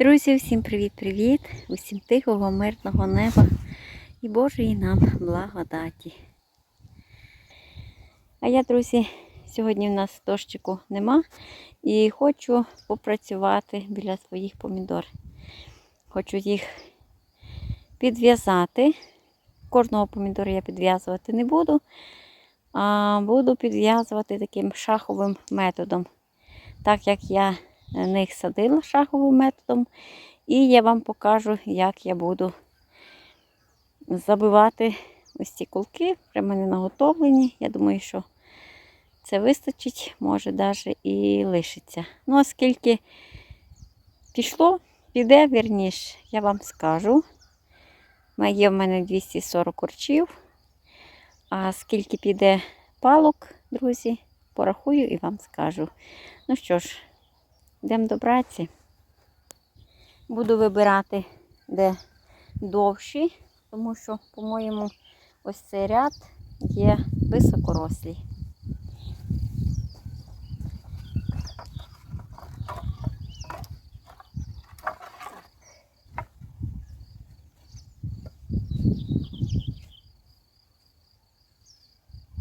Друзі, всім привіт-привіт! Усім тихого, мирного неба і Божої нам благодаті. А я, друзі, сьогодні в нас дощику нема і хочу попрацювати біля своїх помідор. Хочу їх підв'язати. Кожного помідора я підв'язувати не буду, а буду підв'язувати таким шаховим методом. Так як я них садила шаховим методом. І я вам покажу, як я буду забивати ось ці кулки. Прямо вони наготовлені. Я думаю, що це вистачить, може навіть і лишиться. Ну, оскільки пішло, піде, вірніше, я вам скажу. Є в мене 240 корчів. А скільки піде палок, друзі, порахую і вам скажу. Ну що ж, Йдемо до праці. Буду вибирати, де довші, тому що, по-моєму, ось цей ряд є високорослий.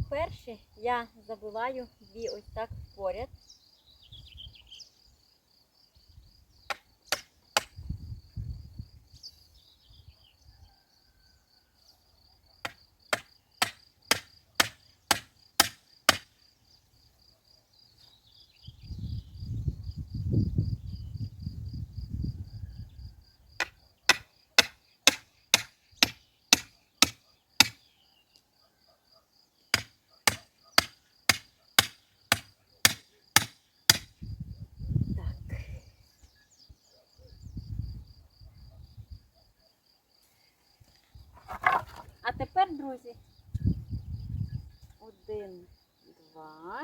Перше я забиваю дві ось так поряд. А тепер, друзі, один, два.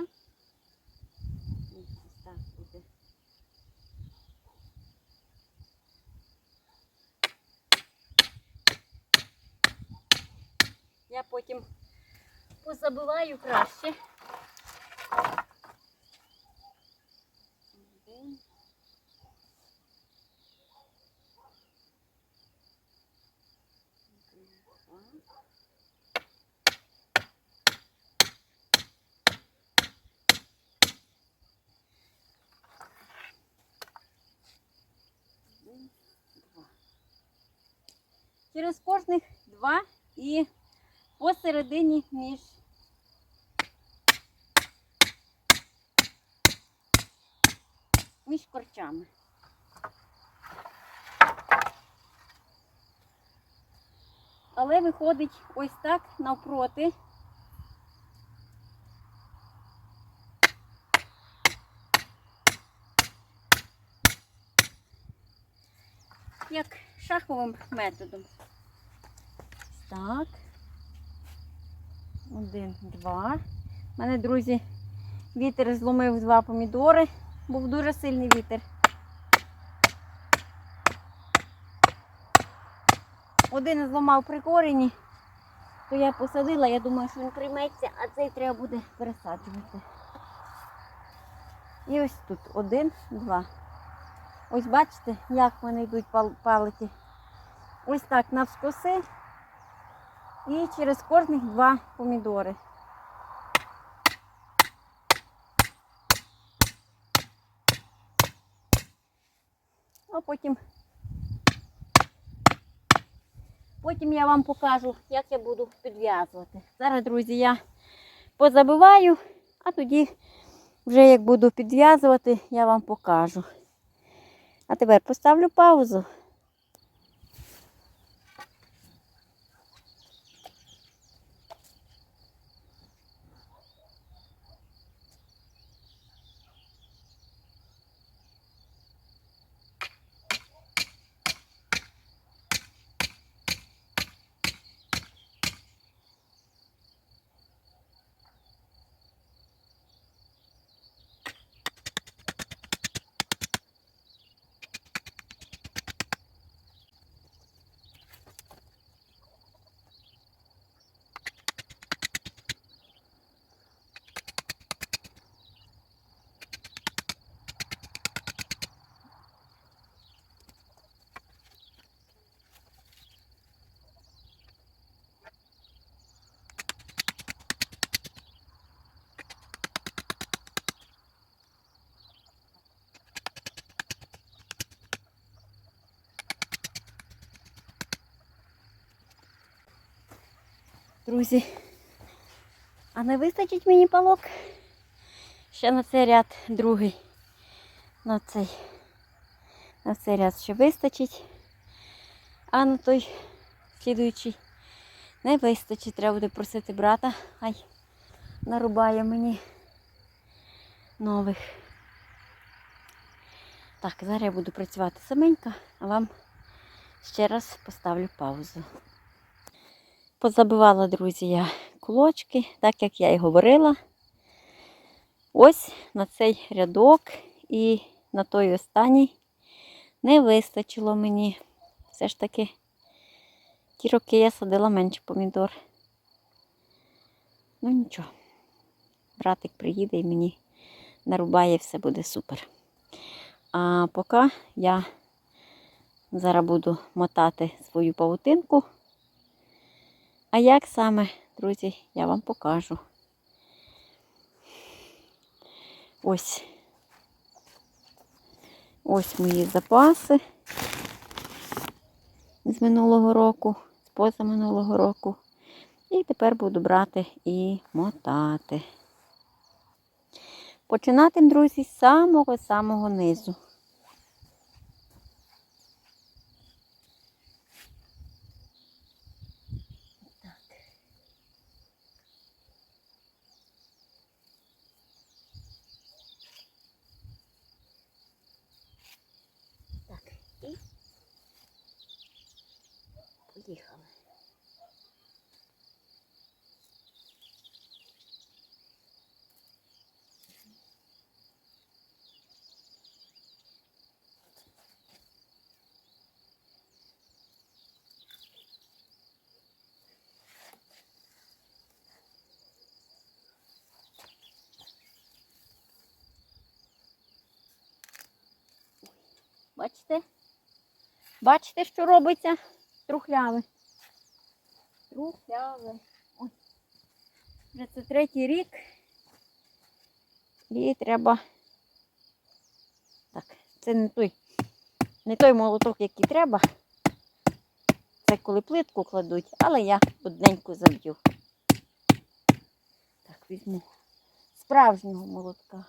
Ось так буде. Я потім позабиваю краще. Один. Два. Один, два. Через кожних два і посередині між між корчами. Але виходить ось так навпроти. Як шаховим методом. Так. Один, два. У мене, друзі, вітер зломив два помідори. Був дуже сильний вітер. Один зламав при корені, то я посадила, я думаю, що він прийметься, а цей треба буде пересаджувати. І ось тут один, два. Ось бачите, як вони йдуть палити. Ось так навскоси. І через кожних два помідори. А потім Потім я вам покажу, як я буду підв'язувати. Зараз, друзі, я позабиваю, а тоді, вже як буду підв'язувати, я вам покажу. А тепер поставлю паузу. Друзі, а не вистачить мені палок? Ще на цей ряд другий. На цей, на цей ряд ще вистачить. А на той слідуючий не вистачить. Треба буде просити брата. Хай нарубає мені нових. Так, зараз я буду працювати саменька, а вам ще раз поставлю паузу. Позабивала, друзі, я кулочки, так як я і говорила. Ось на цей рядок і на той останній не вистачило мені. Все ж таки ті роки я садила менше помідор. Ну нічого. Братик приїде і мені нарубає, все буде супер. А поки я зараз буду мотати свою павутинку. А як саме, друзі, я вам покажу. Ось. Ось мої запаси з минулого року, з позаминулого року. І тепер буду брати і мотати. Починати, друзі, з самого-самого низу. Бачите? Бачите, що робиться? Трухляве. Трухляве. Ой. Вже це третій рік. І треба. Так, це не той, не той молоток, який треба. Це коли плитку кладуть, але я одненьку заб'ю. Так, візьму справжнього молотка.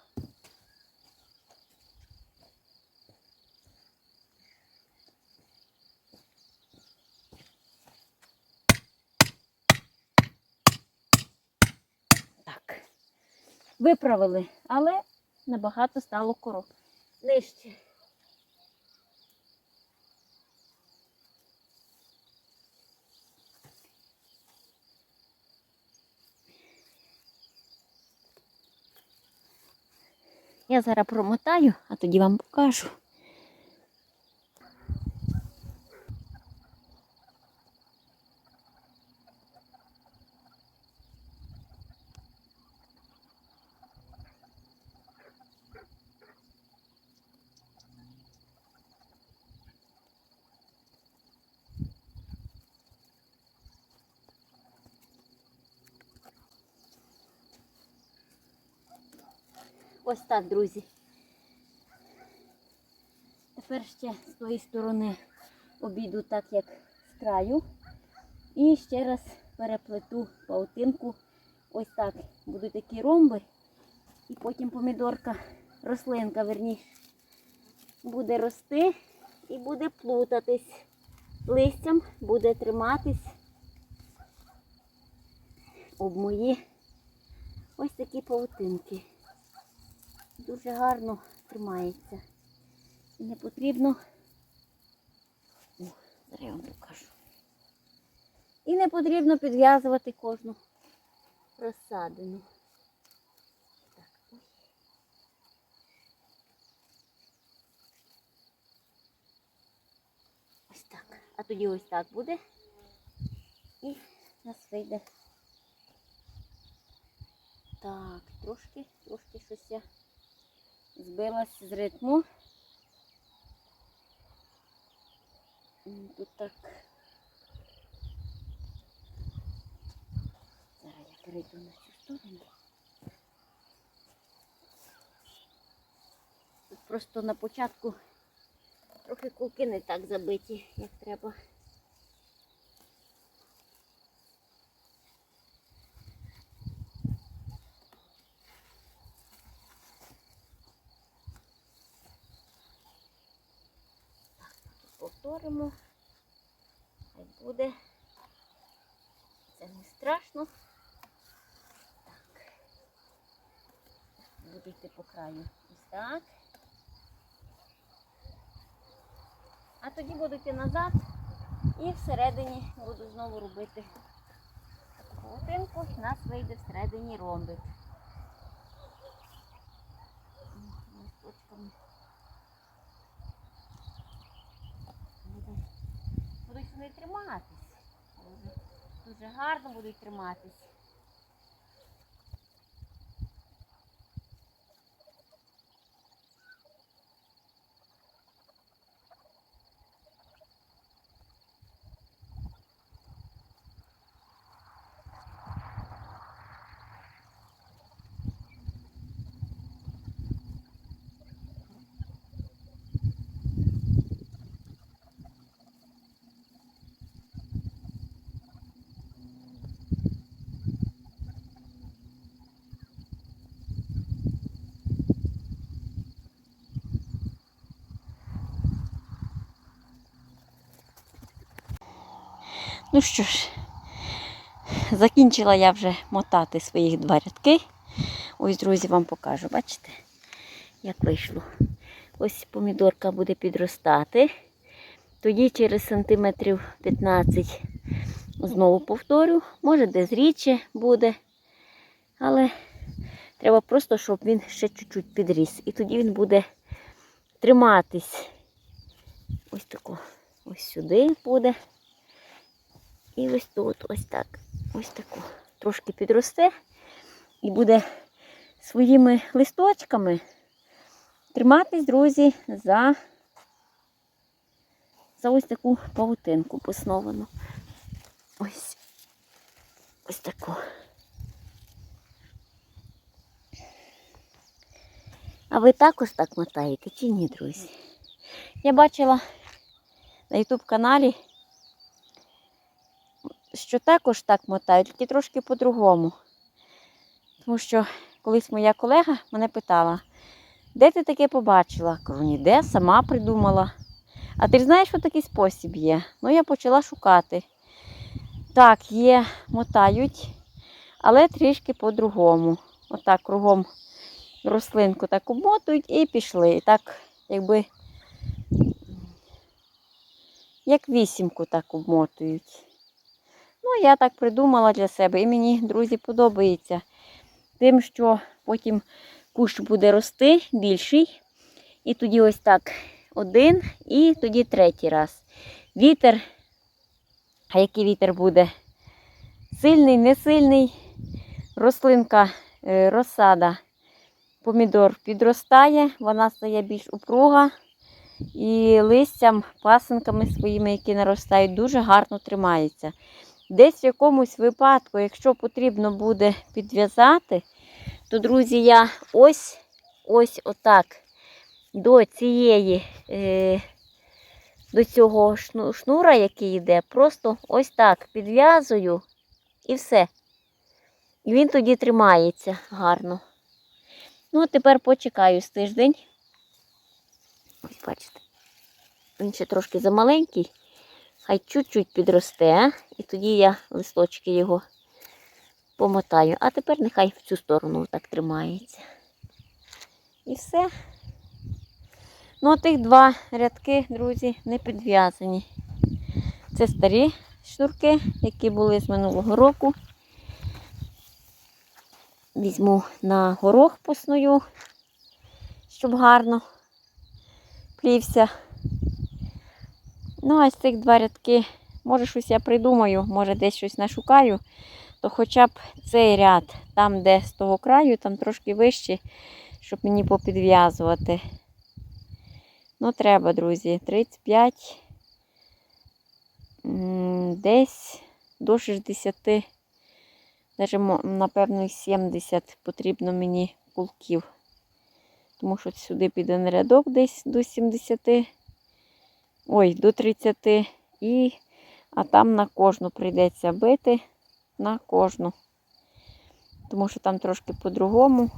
Так. Виправили, але набагато стало коров. Нижче. Я зараз промотаю, а тоді вам покажу. Ось так, друзі. Тепер ще з тої сторони обійду так, як з краю. І ще раз переплету паутинку. Ось так. Будуть такі ромби. І потім помідорка, рослинка, верніше, буде рости і буде плутатись. Листям буде триматись об мої ось такі паутинки дуже гарно тримається. І не потрібно. О, зараз я вам покажу. І не потрібно підв'язувати кожну розсадину. Ось так. А тоді ось так буде. І нас вийде. Так, трошки, трошки щось я збилась з ритму. Тут так. Зараз я перейду на цю сторону. Тут просто на початку трохи кулки не так забиті, як треба. Повторимо. Хай буде. Це не страшно. Так. Буду йти по краю. Ось так. А тоді буду йти назад і всередині буду знову робити таку павутинку. У нас вийде всередині ромбик. Листочками. Буде- Вони триматись. Дуже гарно будуть триматись. Ну що ж, закінчила я вже мотати своїх два рядки. Ось, друзі, вам покажу, бачите, як вийшло. Ось помідорка буде підростати. Тоді через сантиметрів 15 знову повторю. Може, десь рідше буде. Але треба просто, щоб він ще чуть-чуть підріс. І тоді він буде триматись. Ось тако. Ось сюди буде. І ось тут, ось так. Ось таку. Трошки підросте і буде своїми листочками триматись, друзі, за, за ось таку павутинку посновану. Ось. Ось таку. А ви також так мотаєте чи ні, друзі? Я бачила на YouTube каналі що також так мотають, тільки трошки по-другому. Тому що колись моя колега мене питала, де ти таке побачила? Кажу, ніде, сама придумала. А ти знаєш, що такий спосіб є? Ну, я почала шукати. Так, є, мотають, але трішки по-другому. Отак кругом рослинку так обмотують і пішли. І так, якби, як вісімку так обмотують. Ну, я так придумала для себе. І мені, друзі, подобається. Тим, що потім кущ буде рости більший. І тоді ось так один і тоді третій раз. Вітер, а який вітер буде? Сильний, не сильний. Рослинка, е, розсада, помідор підростає, вона стає більш упруга. І листям, пасинками своїми, які наростають, дуже гарно тримається. Десь в якомусь випадку, якщо потрібно буде підв'язати, то, друзі, я ось ось отак до цієї, е, до цього шну- шнура, який йде, просто ось так підв'язую і все. І він тоді тримається гарно. Ну, а тепер почекаю з тиждень. Ось бачите. Він ще трошки замаленький. Хай чуть-чуть підросте, і тоді я листочки його помотаю. А тепер нехай в цю сторону так тримається. І все. Ну, тих два рядки, друзі, не підв'язані. Це старі шнурки, які були з минулого року. Візьму на горох посную, щоб гарно плівся. Ну, а з цих два рядки, може щось я придумаю, може десь щось нашукаю, то хоча б цей ряд, там, де з того краю, там трошки вище, щоб мені попідв'язувати. Ну, треба, друзі, 35, десь до 60, навіть, напевно, 70 потрібно мені кулків. Тому що сюди піде на рядок десь до 70 ой, до 30 і, а там на кожну прийдеться бити на кожну. Тому що там трошки по-другому.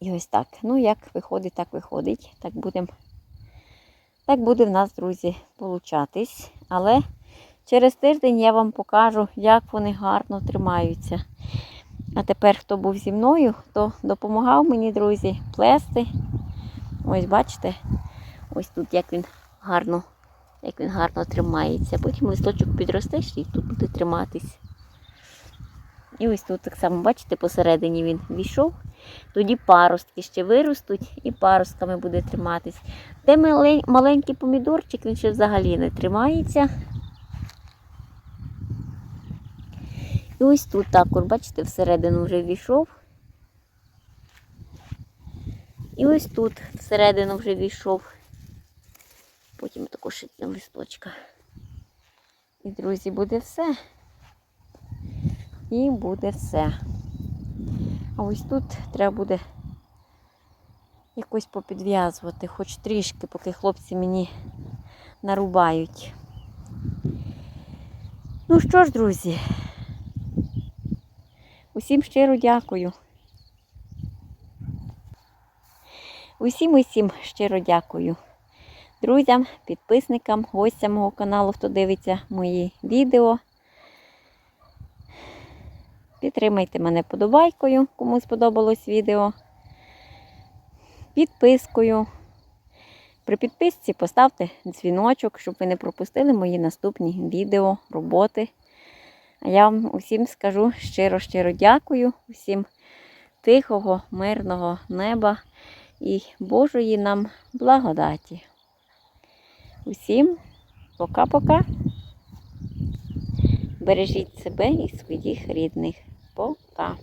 І ось так. Ну, як виходить, так виходить. Так будемо Так буде в нас, друзі, получатись. Але через тиждень я вам покажу, як вони гарно тримаються. А тепер, хто був зі мною, хто допомагав мені, друзі, плести. Ось бачите, ось тут як він гарно, як він гарно тримається. Потім листочок підростеш і тут буде триматись. І ось тут так само, бачите, посередині він війшов. Тоді паростки ще виростуть і паростками буде триматись. Де маленький помідорчик, він ще взагалі не тримається. І ось тут також, бачите, всередину вже війшов. І ось тут всередину вже війшов. Потім також ця листочка. І, друзі, буде все. І буде все. А ось тут треба буде якось попідв'язувати, хоч трішки, поки хлопці мені нарубають. Ну що ж, друзі, усім щиро дякую. Усім усім щиро дякую. Друзям, підписникам, гостям мого каналу, хто дивиться мої відео. Підтримайте мене подобайкою, кому сподобалось відео. Підпискою. При підписці поставте дзвіночок, щоб ви не пропустили мої наступні відео, роботи. А я вам усім скажу щиро-щиро дякую, усім тихого, мирного неба і Божої нам благодаті. Усім пока-пока. Бережіть себе і своїх рідних. Пока.